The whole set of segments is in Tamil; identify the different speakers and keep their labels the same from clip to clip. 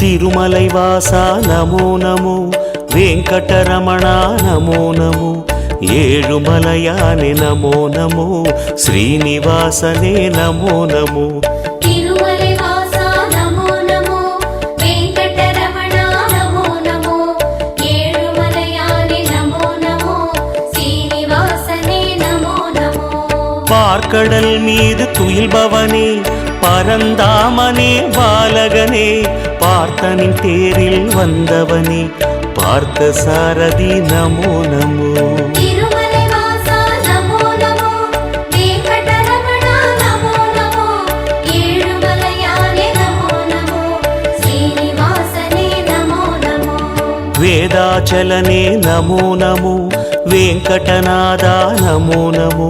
Speaker 1: తిరుమలై వాసా నమో నమో వెంకటరమణ నమో నమో
Speaker 2: ఏడుమలయాని నమో నమో శ్రీనివాసనే నమో నమో
Speaker 1: పార్కడల్ మీద తుయిల్ பவனே பரந்தாமனே பாலகனே பார்த்தனின் தேரில் வந்தவனே பார்த்த சாரதி நமோ நமோ
Speaker 2: తిరుమలై వాసా నమో నమో వెంకటరమణ నమో నమో ఏడుమలయాని నమో నమో శ్రీనివాసనే నమో నమో
Speaker 1: వేదాచలనే నమో నమో వెంకటనాథ నమో నమో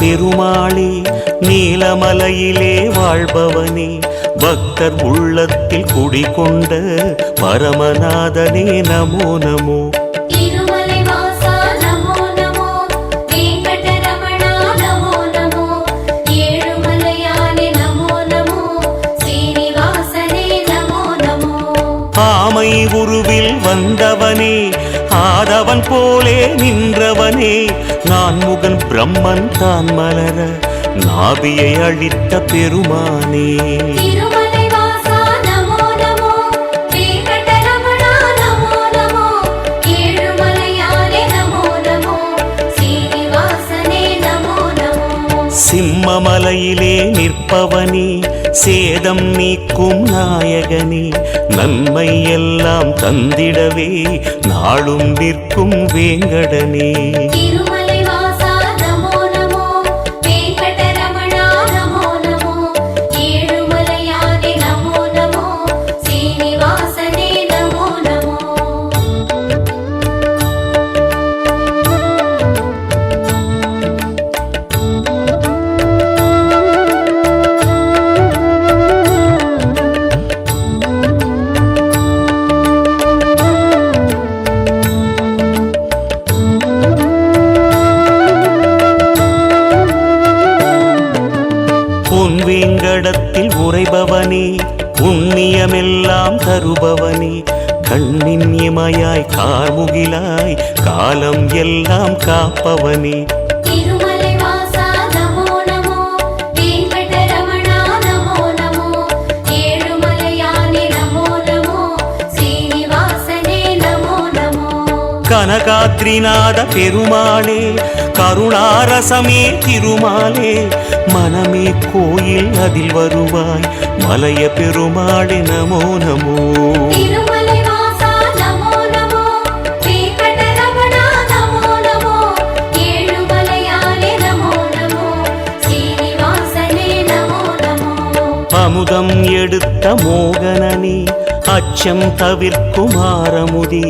Speaker 1: பெருமாளே நீலமலையிலே வாழ்பவனே பக்தர் உள்ளத்தில் குடிகொண்ட பரமநாதனே நமோ நமோ. ஆதவன் போலே நின்றவனே நான் முகன் பிரம்மன் தான் மலர நாபியை அழித்த பெருமானே. சிம்மமலையிலே நிற்பவனே சேதம் நீக்கும் நாயகனே நன்மை எல்லாம் தந்திடவே நாளும் நிற்கும் வேங்கடனே. புண்ணியமெல்லாம் தருபவனே கண்ணின் இமையாய் கார்முகிலாய் காலம் எல்லாம் காப்பவனே. கனகாத்ரிநாத பெருமாளே கருணாரசமே திருமாலே மனமே கோயில் அதில் வருவாய் மலைய பெருமாளே நமோ நமோ. அமுதம் எடுத்த மோகனனே அச்சம் தவிர்க்குமாரமுதி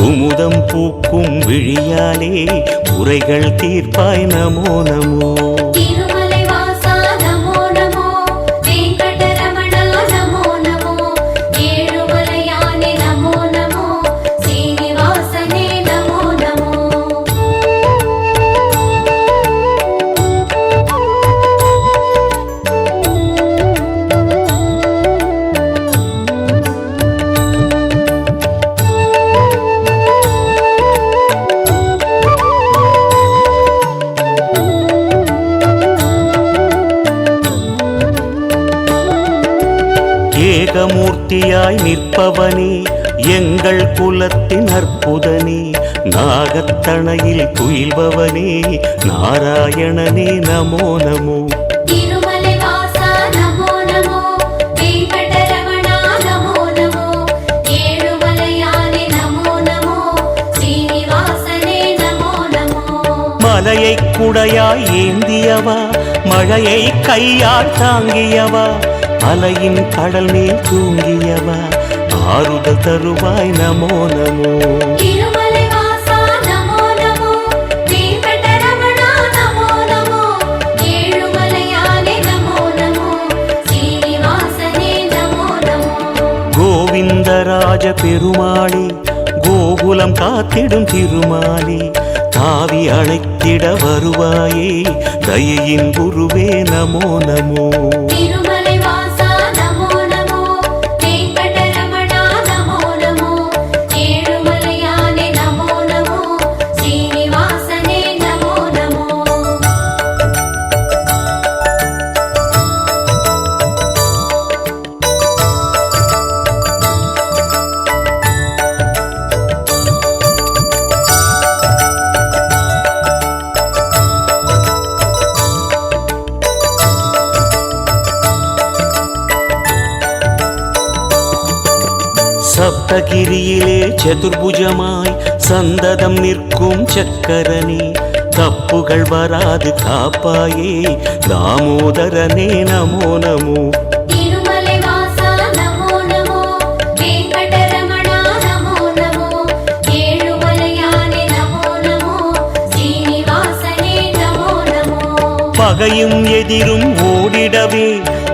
Speaker 1: குமுதம் பூக்கும் விழியாலே உரைகள் தீர்ப்பாய் நமோ நமோ. மூர்த்தியாய் நிற்பவனே எங்கள் குலத்தின் அற்புதனே. நாகத்தணையில் குயில்பவனே நாராயணனே நமோ நமோ.
Speaker 2: மலையை
Speaker 1: குடையாய் ஏந்தியவா மழையை கையால் தாங்கியவா அலையின் கடல் மேல் தூங்கியவா? ஆறுதல் தருவாய் நமோ நமோ. கோவிந்தராஜ பெருமாளே கோகுலம் காத்திடும் திருமாலே தாவி அழைத்திட வருவாயே தயையின் குருவே நமோ நமோ. சப்தகிரியிலே சதுர்புஜமாய் சந்ததம் நிற்கும் சக்கரனே தப்புகள் வராது காப்பாயே தாமோதரனே நமோ நமோ. பகையும் எதிரும் ஓடிடவே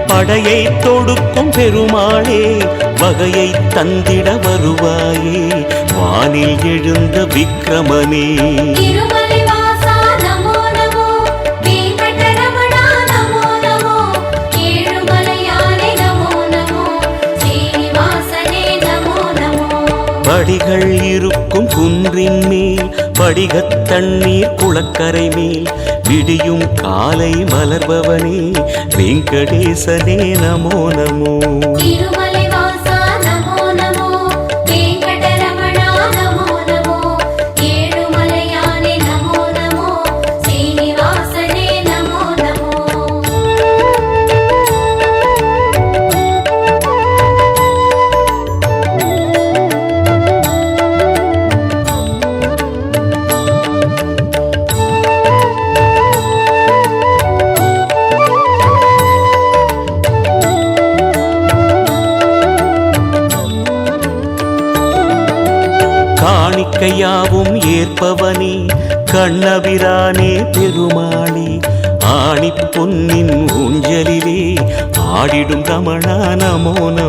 Speaker 1: படையை தொடுக்கும் பெருமாளே வகையை தந்திட வருவாயே. வானில் எழுந்த
Speaker 2: நமோ.
Speaker 1: படிகள் இருக்கும் குன்றின் மேல் படிகத் தண்ணீர் குளக்கரை மேல் விடியும் காலை மலர்பவனே வெங்கடேசனே நமோ நமோ. வாழ்க்கையாவும் ஏற்பவனே கண்ணபிரானே பெருமாளே. ஆணி பொன்னின் ஊஞ்சலிலே ஆடிடும் ரமணா நமோ நமோ